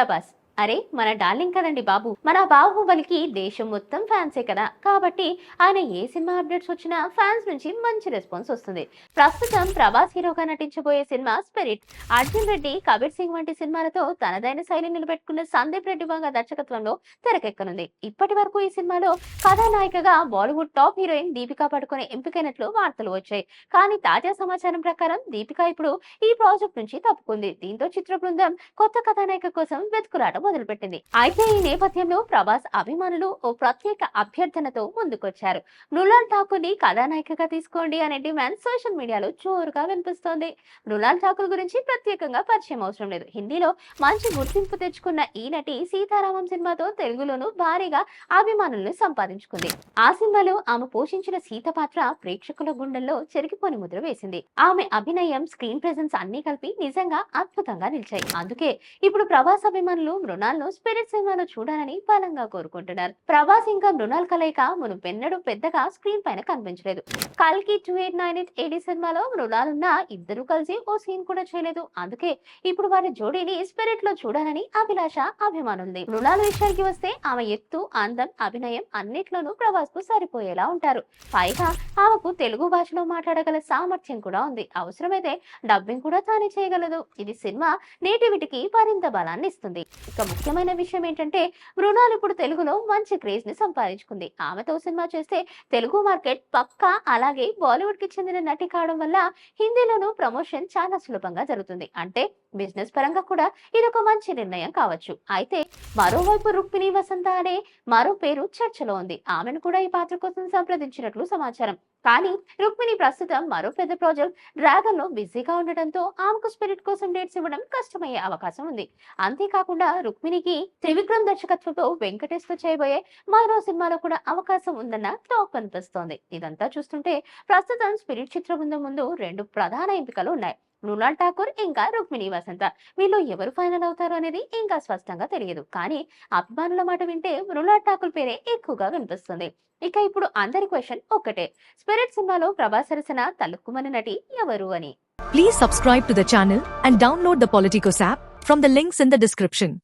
ప్రభాస్ అరే మన డార్లింగ్ కదండి బాబు. మన బాహుబలికి దేశం మొత్తం ఫ్యాన్సే కదా. కాబట్టి ఆయన ఏ సినిమా అప్డేట్స్ వచ్చినా ఫ్యాన్స్ నుంచి మంచి రెస్పాన్స్ వస్తుంది. ప్రస్తుతం ప్రభాస్ హీరోగా నటించబోయే సినిమా స్పిరిట్. అర్జున్ రెడ్డి కబీర్ సింగ్ వంటి సినిమాలతో తనదైన శైలి నిలబెట్టుకున్న సందీప్ రెడ్డి వంగ దర్శకత్వంలో తెరకెక్కనుంది. ఇప్పటి వరకు ఈ సినిమాలో కథానాయికగా బాలీవుడ్ టాప్ హీరోయిన్ దీపికా పడుకునే ఎంపికైనట్లు వార్తలు వచ్చాయి. కానీ తాజా సమాచారం ప్రకారం దీపిక ఇప్పుడు ఈ ప్రాజెక్ట్ నుంచి తప్పుకుంది. దీంతో చిత్ర బృందం కొత్త కథానాయిక కోసం వెతుకులాట మొదలుపెట్టింది. అయితే ఈ నేపథ్యంలో ప్రభాస్ అభిమానులు ఓ ప్రత్యేక అభ్యర్థనతో ముందుకొచ్చారు. మృణాల్ ఠాకూర్ని కథానాయికగా తీసుకోండి అనే డిమాండ్ సోషల్ మీడియాలో జోరుగా వినిపిస్తోంది. మృణాల్ ఠాకూర్ గురించి ప్రత్యేకంగా పరిచయం అవసరం లేదు. హిందీలో మంచి గుర్తింపు తెచ్చుకున్న ఈ నటి సీతారామం సినిమాతో తెలుగులోనూ భారీగా అభిమానులను సంపాదించుకుంది. ఆ సినిమాలో ఆమె పోషించిన సీత పాత్ర ప్రేక్షకుల గుండెల్లో చెరిగిపోని ముద్ర వేసింది. ఆమె అభినయం స్క్రీన్ ప్రెజెన్స్ అన్ని కలిపి నిజంగా అద్భుతంగా నిలిచాయి. అందుకే ఇప్పుడు ప్రభాస్ అభిమానులు మృణాల్ స్పిరిట్ సినిమాలో చూడాలని బలంగా కోరుకుంటున్నారు. ప్రభాస్ ఇంకా మృణాల్ కలయిక మును పెన్నడు పెద్దగా స్క్రీన్ పైన కనిపించలేదు. కల్కి two eight nine eight AD సినిమాలో మృణాలున్న ఇద్దరు కలిసి ఓ సీన్ కూడా చేయలేదు. అందుకే ఇప్పుడు వారి జోడీని స్పిరిట్లో చూడాలని అభిలాష అభిమానుంది. మృణాలు విషయానికి వస్తే ఆమె ఎత్తు అందం అభినయం అన్నిట్లోనూ ప్రభాస్కు సరిపోయేలా ఉంటారు. పైగా ఆమెకు తెలుగు భాషలో మాట్లాడగల సామర్థ్యం కూడా ఉంది. అవసరమైతే డబ్బింగ్ కూడా తానే చేయగలదు. ఇది సినిమా నేటివిటీకి మరింత బలాన్ని ఇస్తుంది ఇక ముఖ్యమైన విషయం ఏంటంటే మృణాల్ ఇప్పుడు తెలుగులో మంచి క్రేజ్ని సంపాదించుకుంది. ఆమెతో సినిమా చేస్తే తెలుగు మార్కెట్ పక్కా అలాగే బాలీవుడ్కి చెందిన నటి కావడం వల్ల హిందీలోనూ ప్రమోషన్ చాలా సులభంగా జరుగుతుంది. అంటే బిజినెస్ పరంగా కూడా ఇది ఒక మంచి నిర్ణయం కావచ్చు. అయితే మరోవైపు రుక్మిణి వసంత అనే మరో పేరు చర్చలో ఉంది. ఆమెను కూడా ఈ పాత్ర కోసం సంప్రదించినట్లు సమాచారం. కానీ రుక్మిణి ప్రస్తుతం మరో పెద్ద ప్రాజెక్ట్ డ్రాగన్లో బిజీగా ఉండటంతో ఆమెకు స్పిరిట్ కోసం డేట్స్ ఇవ్వడం కష్టమయ్యే అవకాశం ఉంది. అంతేకాకుండా రుక్మిణికి త్రివిక్రమ్ దర్శకత్వంతో వెంకటేష్తో చేయబోయే మరో సినిమాలో కూడా అవకాశం ఉందన్న టాక్ కనిపిస్తోంది ఇదంతా చూస్తుంటే ప్రస్తుతం స్పిరిట్ చిత్ర బృందం ముందు రెండు ప్రధాన ఎంపికలు ఉన్నాయి. మృణాల్ ఠాకూర్ ఇంకా రుక్మిణి వసంత. వీళ్ళు ఎవరు ఫైనల్ అవుతారు అనేది ఇంకా స్పష్టంగా తెలియదు. కానీ అభిమానుల మాట వింటే మృణాల్ ఠాకూర్ పేరే ఎక్కువగా వినిపిస్తుంది. ఇక ఇప్పుడు అందరి క్వశ్చన్ ఒక్కటే. స్పిరిట్ సినిమాలో ప్రభాస్ సరసన తలుక్కుమని నటి ఎవరు అని? Please subscribe to the channel and download the Politicos app from the links in the description